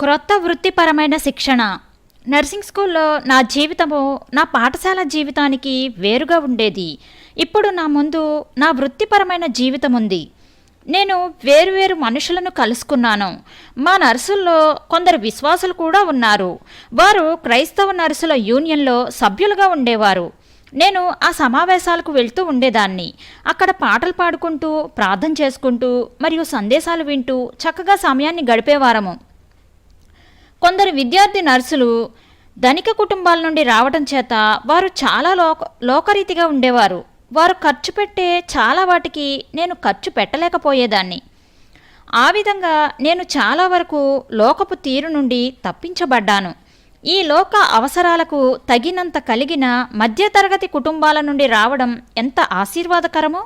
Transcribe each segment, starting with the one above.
క్రొత్త వృత్తిపరమైన శిక్షణ. నర్సింగ్ స్కూల్లో నా జీవితము నా పాఠశాల జీవితానికి వేరుగా ఉండేది. ఇప్పుడు నా ముందు నా వృత్తిపరమైన జీవితం ఉంది నేను వేరువేరు మనుషులను కలుసుకున్నాను. మా నర్సుల్లో కొందరు విశ్వాసులు కూడా ఉన్నారు. వారు క్రైస్తవ నర్సుల యూనియన్లో సభ్యులుగా ఉండేవారు. నేను ఆ సమావేశాలకు వెళ్తూ ఉండేదాన్ని. అక్కడ పాటలు పాడుకుంటూ ప్రార్థన చేసుకుంటూ మరియు సందేశాలు వింటూ చక్కగా సమయాన్ని గడిపేవారము కొందరు విద్యార్థి నర్సులు ధనిక కుటుంబాల నుండి రావడం చేత వారు చాలా లోక లోకరీతిగా ఉండేవారు. వారు ఖర్చు పెట్టే చాలా వాటికి నేను ఖర్చు పెట్టలేకపోయేదాన్ని. ఆ విధంగా నేను చాలా వరకు లోకపు తీరు నుండి తప్పించబడ్డాను. ఈ లోక అవసరాలకు తగినంత కలిగిన మధ్యతరగతి కుటుంబాల నుండి రావడం ఎంత ఆశీర్వాదకరమో?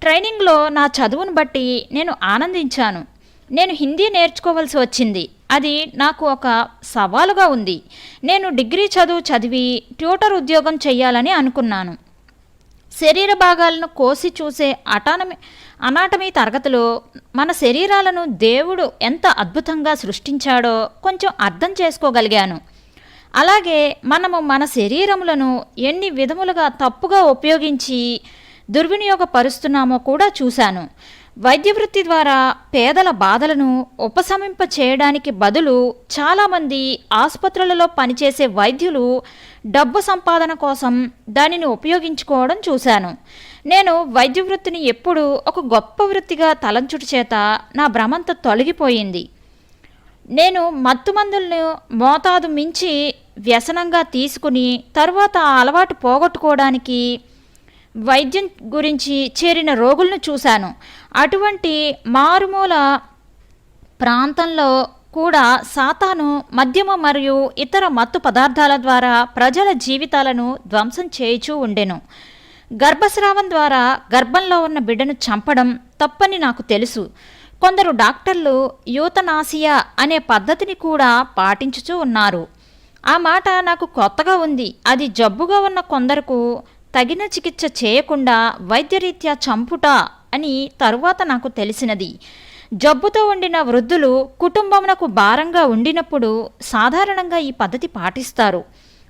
ట్రైనింగ్లో నా చదువును బట్టి నేను ఆనందించాను. నేను హిందీ నేర్చుకోవాల్సి వచ్చింది. అది నాకు ఒక సవాలుగా ఉంది. నేను డిగ్రీ చదువు చదివి ట్యూటర్ ఉద్యోగం చేయాలని అనుకున్నాను. శరీర భాగాలను కోసి చూసే అటానమీ అనాటమీ తరగతిలో మన శరీరాలను దేవుడు ఎంత అద్భుతంగా సృష్టించాడో కొంచెం అర్థం చేసుకోగలిగాను. అలాగే మనము మన శరీరములను ఎన్ని విధములుగా తప్పుగా ఉపయోగించి దుర్వినియోగపరుస్తున్నామో కూడా చూశాను. వైద్య వృత్తి ద్వారా పేదల బాధలను ఉపశమింప చేయడానికి బదులు చాలామంది ఆసుపత్రులలో పనిచేసే వైద్యులు డబ్బు సంపాదన కోసం దానిని ఉపయోగించుకోవడం చూశాను. నేను వైద్య వృత్తిని ఎప్పుడూ ఒక గొప్ప వృత్తిగా తలంచుట చేత నా భ్రమంత తొలగిపోయింది. నేను మత్తుమందులను మోతాదు మించి వ్యసనంగా తీసుకుని తర్వాత ఆ అలవాటు పోగొట్టుకోవడానికి వైద్యం గురించి చేరిన రోగులను చూశాను. అటువంటి మారుమూల ప్రాంతంలో కూడా సాతాను మద్యము మరియు ఇతర మత్తు పదార్థాల ద్వారా ప్రజల జీవితాలను ధ్వంసం చేయుచూ ఉండెను. గర్భస్రావం ద్వారా గర్భంలో ఉన్న బిడ్డను చంపడం తప్పని నాకు తెలుసు. కొందరు డాక్టర్లు యూతనాసియా అనే పద్ధతిని కూడా పాటించుచూ ఉన్నారు. ఆ మాట నాకు కొత్తగా ఉంది. అది జబ్బుగా ఉన్న కొందరకు తగిన చికిత్స చేయకుండా వైద్యరీత్యా చంపుట అని తరువాత నాకు తెలిసినది. జబ్బుతో ఉండిన వృద్ధులు కుటుంబమునకు భారంగా ఉండినప్పుడు సాధారణంగా ఈ పద్ధతి పాటిస్తారు.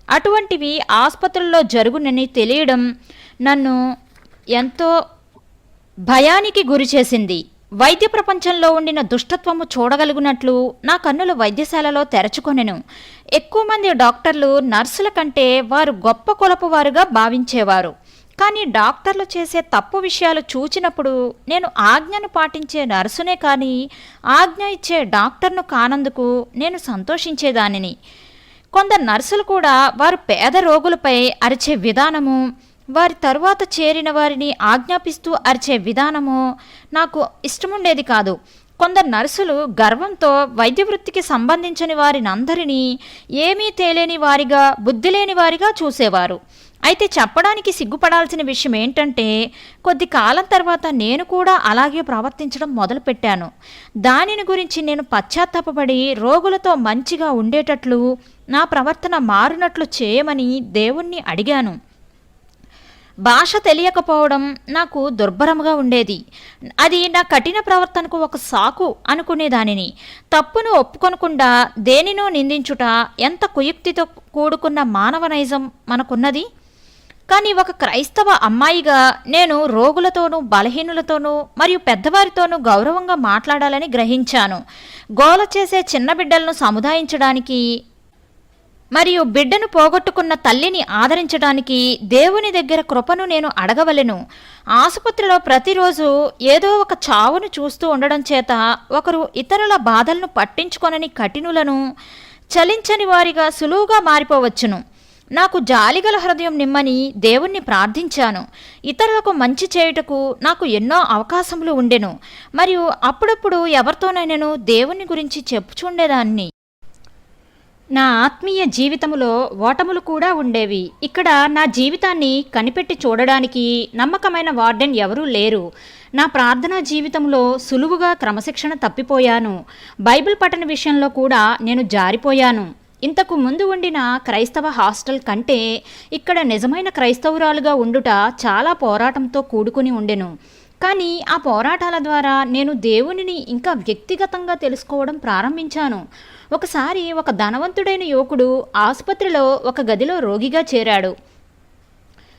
అటువంటివి ఆసుపత్రుల్లో జరుగునని తెలియడం నన్ను ఎంతో భయానికి గురిచేసింది వైద్య ప్రపంచంలో ఉండిన దుష్టత్వము చూడగలుగునట్లు నా కన్నులు వైద్యశాలలో తెరచుకొనెను. ఎక్కువ మంది డాక్టర్లు నర్సుల కంటే వారు గొప్ప కొలపు వారుగా భావించేవారు. కానీ డాక్టర్లు చేసే తప్పు విషయాలు చూచినప్పుడు నేను ఆజ్ఞను పాటించే నర్సునే కానీ ఆజ్ఞ ఇచ్చే డాక్టర్ను కానందుకు నేను సంతోషించేదానిని. కొందరు నర్సులు కూడా వారు పేద రోగులపై అరిచే విధానము వారి తరువాత చేరిన వారిని ఆజ్ఞాపిస్తూ అరిచే విధానము నాకు ఇష్టముండేది కాదు. కొందరు నర్సులు గర్వంతో వైద్య వృత్తికి సంబంధించిన వారినందరినీ ఏమీ తేలేని వారిగా బుద్ధి లేని వారిగా చూసేవారు. అయితే చెప్పడానికి సిగ్గుపడాల్సిన విషయం ఏంటంటే కొద్ది కాలం తర్వాత నేను కూడా అలాగే ప్రవర్తించడం మొదలుపెట్టాను. దానిని గురించి నేను పశ్చాత్తాపపడి రోగులతో మంచిగా ఉండేటట్లు నా ప్రవర్తన మారినట్లు చేయమని దేవుణ్ణి అడిగాను. భాష తెలియకపోవడం నాకు దుర్భరముగా ఉండేది. అది నా కఠిన ప్రవర్తనకు ఒక సాకు అనుకునేదానిని. తప్పును ఒప్పుకొనకుండా దేనినో నిందించుట ఎంత కుయుక్తితో కూడుకున్న మానవ నైజం మనకున్నది? కానీ ఒక క్రైస్తవ అమ్మాయిగా నేను రోగులతోనూ బలహీనులతోనూ మరియు పెద్దవారితోనూ గౌరవంగా మాట్లాడాలని గ్రహించాను. గోల చేసే చిన్న బిడ్డలను సముదాయించడానికి మరియు బిడ్డను పోగొట్టుకున్న తల్లిని ఆదరించడానికి దేవుని దగ్గర కృపను నేను అడగవలెను. ఆసుపత్రిలో ప్రతిరోజు ఏదో ఒక చావును చూస్తూ ఉండడం చేత ఒకరు ఇతరుల బాధలను పట్టించుకొనని కఠినులను చలించని వారిగా సులువుగా మారిపోవచ్చును. నాకు జాలిగల హృదయం నిమ్మని దేవుణ్ణి ప్రార్థించాను. ఇతరులకు మంచి చేయుటకు నాకు ఎన్నో అవకాశములు ఉండెను. మరియు అప్పుడప్పుడు ఎవరితోనైనాను దేవుని గురించి చెప్పుచుండేదాన్ని. నా ఆత్మీయ జీవితములో ఓటములు కూడా ఉండేవి. ఇక్కడ నా జీవితాన్ని కనిపెట్టి చూడడానికి నమ్మకమైన వార్డెన్ ఎవరూ లేరు. నా ప్రార్థనా జీవితంలో సులువుగా క్రమశిక్షణ తప్పిపోయాను. బైబిల్ పఠన విషయంలో కూడా నేను జారిపోయాను. ఇంతకు ముందు ఉండిన క్రైస్తవ హాస్టల్ కంటే ఇక్కడ నిజమైన క్రైస్తవురాలుగా ఉండుట చాలా పోరాటంతో కూడుకుని ఉండెను. కానీ ఆ పోరాటాల ద్వారా నేను దేవునిని ఇంకా వ్యక్తిగతంగా తెలుసుకోవడం ప్రారంభించాను. ఒకసారి ఒక ధనవంతుడైన యువకుడు ఆసుపత్రిలో ఒక గదిలో రోగిగా చేరాడు.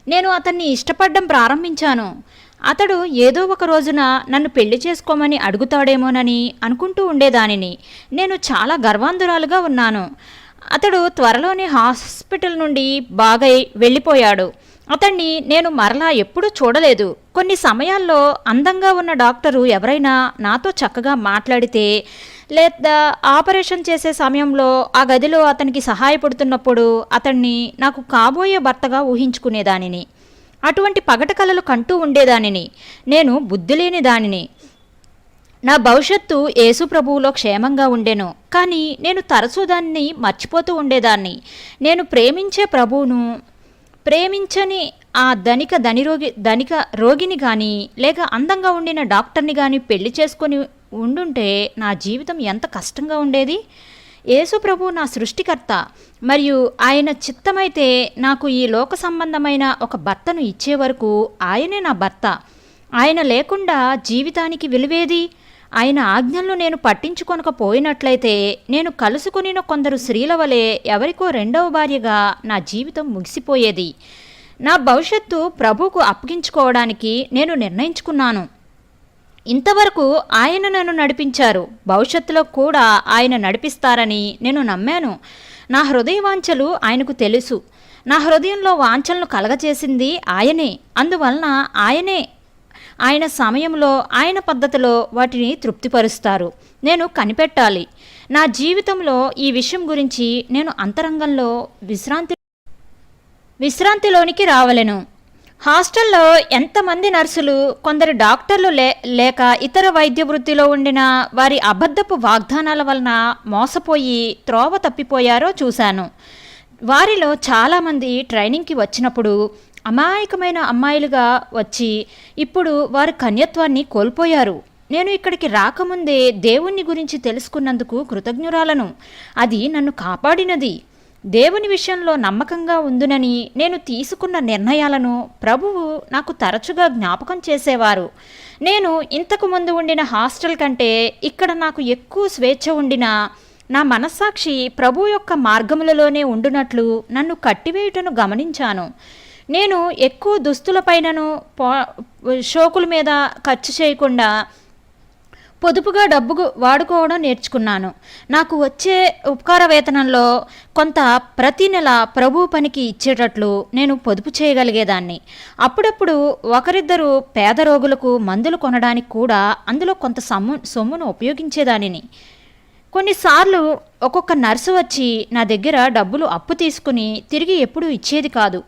నేను అతన్ని ఇష్టపడడం ప్రారంభించాను. అతడు ఏదో ఒక రోజున నన్ను పెళ్ళి చేసుకోమని అడుగుతాడేమోనని అనుకుంటూ ఉండేదానిని. నేను చాలా గర్వాంధురాలుగా ఉన్నాను. అతడు త్వరలోనే హాస్పిటల్ నుండి బాగై వెళ్ళిపోయాడు. అతన్ని నేను మరలా ఎప్పుడూ చూడలేదు. కొన్ని సమయాల్లో అందంగా ఉన్న డాక్టరు ఎవరైనా నాతో చక్కగా మాట్లాడితే లేదా ఆపరేషన్ చేసే సమయంలో ఆ గదిలో అతనికి సహాయపడుతున్నప్పుడు అతన్ని నాకు కాబోయే భర్తగా ఊహించుకునేదానిని. అటువంటి పగట కలలు కంటూ ఉండేదానిని. నేను బుద్ధి లేని దానిని. నా భవిష్యత్తు యేసు ప్రభువులో క్షేమంగా ఉండెను. కానీ నేను తరచూ దాన్ని మర్చిపోతూ ఉండేదాన్ని. నేను ప్రేమించే ప్రభువును ప్రేమించని ఆ ధనిక ధనిరోగి ధనిక రోగిని కానీ లేక అందంగా ఉండిన డాక్టర్ని కానీ పెళ్ళి చేసుకొని ఉండుంటే నా జీవితం ఎంత కష్టంగా ఉండేది? యేసుప్రభు నా సృష్టికర్త. మరియు ఆయన చిత్తమైతే నాకు ఈ లోక సంబంధమైన ఒక భర్తను ఇచ్చే వరకు ఆయనే నా భర్త. ఆయన లేకుండా జీవితానికి విలువేది? ఆయన ఆజ్ఞలను నేను పట్టించుకొనకపోయినట్లయితే నేను కలుసుకునిన కొందరు స్త్రీల వలె ఎవరికో రెండవ భార్యగా నా జీవితం ముగిసిపోయేది. నా భవిష్యత్తు ప్రభువుకు అప్పగించుకోవడానికి నేను నిర్ణయించుకున్నాను. ఇంతవరకు ఆయన నన్ను నడిపించారు. భవిష్యత్తులో కూడా ఆయన నడిపిస్తారని నేను నమ్మాను. నా హృదయ వాంఛలు ఆయనకు తెలుసు. నా హృదయంలో వాంఛలను కలగచేసింది ఆయనే. అందువలన ఆయనే ఆయన సమయంలో ఆయన పద్ధతిలో వాటిని తృప్తిపరుస్తారు. నేను కనిపెట్టాలి. నా జీవితంలో ఈ విషయం గురించి నేను అంతరంగంలో విశ్రాంతి విశ్రాంతిలోనికి రావలెను. హాస్టల్లో ఎంతమంది నర్సులు కొందరు డాక్టర్లు లే లేక ఇతర వైద్య వృత్తిలో ఉండిన వారి అబద్ధపు వాగ్దానాల వలన మోసపోయి త్రోవ తప్పిపోయారో చూశాను. వారిలో చాలామంది ట్రైనింగ్కి వచ్చినప్పుడు అమాయకమైన అమ్మాయిలుగా వచ్చి ఇప్పుడు వారి కన్యత్వాన్ని కోల్పోయారు. నేను ఇక్కడికి రాకముందే దేవుణ్ణి గురించి తెలుసుకున్నందుకు కృతజ్ఞురాలను. అది నన్ను కాపాడినది. దేవుని విషయంలో నమ్మకంగా ఉందునని నేను తీసుకున్న నిర్ణయాలను ప్రభువు నాకు తరచుగా జ్ఞాపకం చేసేవారు. నేను ఇంతకు ముందు ఉండిన హాస్టల్ కంటే ఇక్కడ నాకు ఎక్కువ స్వేచ్ఛ ఉండిన నా మనస్సాక్షి ప్రభు యొక్క మార్గములలోనే ఉండునట్లు నన్ను కట్టివేయుటను గమనించాను. నేను ఎక్కువ దుస్తులపైనను పో షోకుల మీద ఖర్చు చేయకుండా పొదుపుగా డబ్బు వాడుకోవడం నేర్చుకున్నాను. నాకు వచ్చే ఉపకార వేతనంలో కొంత ప్రతి నెల ప్రభు పనికి ఇచ్చేటట్లు నేను పొదుపు చేయగలిగేదాన్ని. అప్పుడప్పుడు ఒకరిద్దరు పేద రోగులకు మందులు కొనడానికి కూడా అందులో కొంత సొమ్ము సొమ్మును ఉపయోగించేదానిని. కొన్నిసార్లు ఒక్కొక్క నర్సు వచ్చి నా దగ్గర డబ్బులు అప్పు తీసుకుని తిరిగి ఎప్పుడూ ఇచ్చేది కాదు.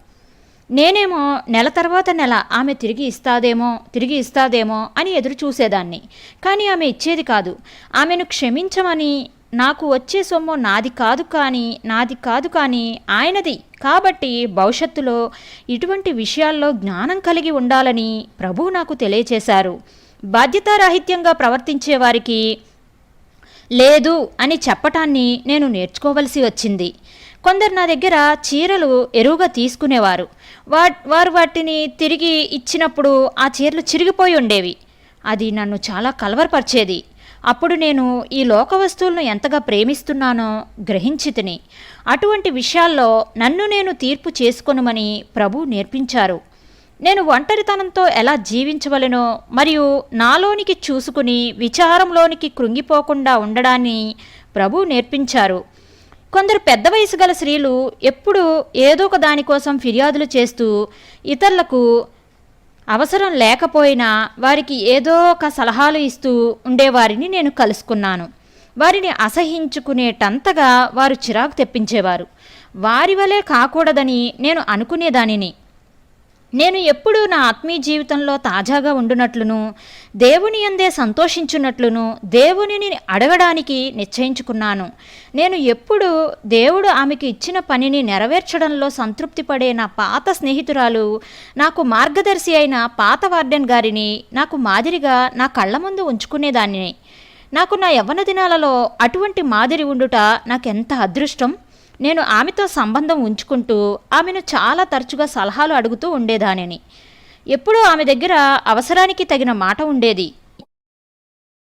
నేనేమో నెల తర్వాత నెల ఆమె తిరిగి ఇస్తాదేమో తిరిగి ఇస్తాదేమో అని ఎదురు చూసేదాన్ని. కానీ ఆమె ఇచ్చేది కాదు. ఆమెను క్షమించమని నాకు వచ్చే సొమ్ము నాది కాదు కానీ నాది కాదు కానీ ఆయనది. కాబట్టి భవిష్యత్తులో ఇటువంటి విషయాల్లో జ్ఞానం కలిగి ఉండాలని ప్రభువు నాకు తెలియచేశారు. బాధ్యతారాహిత్యంగా ప్రవర్తించే వారికి లేదు అని చెప్పటాన్ని నేను నేర్చుకోవలసి వచ్చింది. కొందరు నా దగ్గర చీరలు ఎరువుగా తీసుకునేవారు. వా వారు వాటిని తిరిగి ఇచ్చినప్పుడు ఆ చీరలు చిరిగిపోయి ఉండేవి. అది నన్ను చాలా కలవరపరిచేది. అప్పుడు నేను ఈ లోక వస్తువులను ఎంతగా ప్రేమిస్తున్నానో గ్రహించి తిని అటువంటి విషయాల్లో నన్ను నేను తీర్పు చేసుకొనుమని ప్రభు నేర్పించారు. నేను ఒంటరితనంతో ఎలా జీవించవలెనో మరియు నాలోనికి చూసుకుని విచారంలోనికి కృంగిపోకుండా ఉండడాన్ని ప్రభు నేర్పించారు. కొందరు పెద్ద వయసు గల స్త్రీలు ఎప్పుడూ ఏదో ఒక దానికోసం ఫిర్యాదులు చేస్తూ ఇతరులకు అవసరం లేకపోయినా వారికి ఏదో ఒక సలహాలు ఇస్తూ ఉండేవారిని నేను కలుసుకున్నాను. వారిని అసహించుకునేటంతగా వారు చిరాకు తెప్పించేవారు. వారి వలె కాకూడదని నేను అనుకునేదానిని. నేను ఎప్పుడూ నా ఆత్మీయ జీవితంలో తాజాగా ఉండునట్లును దేవుని అందే సంతోషించున్నట్లును దేవునిని అడగడానికి నిశ్చయించుకున్నాను. నేను ఎప్పుడు దేవుడు ఆమెకి ఇచ్చిన పనిని నెరవేర్చడంలో సంతృప్తి పడే నా పాత స్నేహితురాలు నాకు మార్గదర్శి అయిన పాత వార్డెన్ గారిని నాకు మాదిరిగా నా కళ్ళ ముందు ఉంచుకునేదాన్ని. నాకు నా యవ్వన దినాలలో అటువంటి మాదిరి ఉండుట నాకెంత అదృష్టం? నేను ఆమెతో సంబంధం ఉంచుకుంటూ ఆమెను చాలా తరచుగా సలహాలు అడుగుతూ ఉండేదానిని. ఎప్పుడూ ఆమె దగ్గర అవసరానికి తగిన మాట ఉండేది.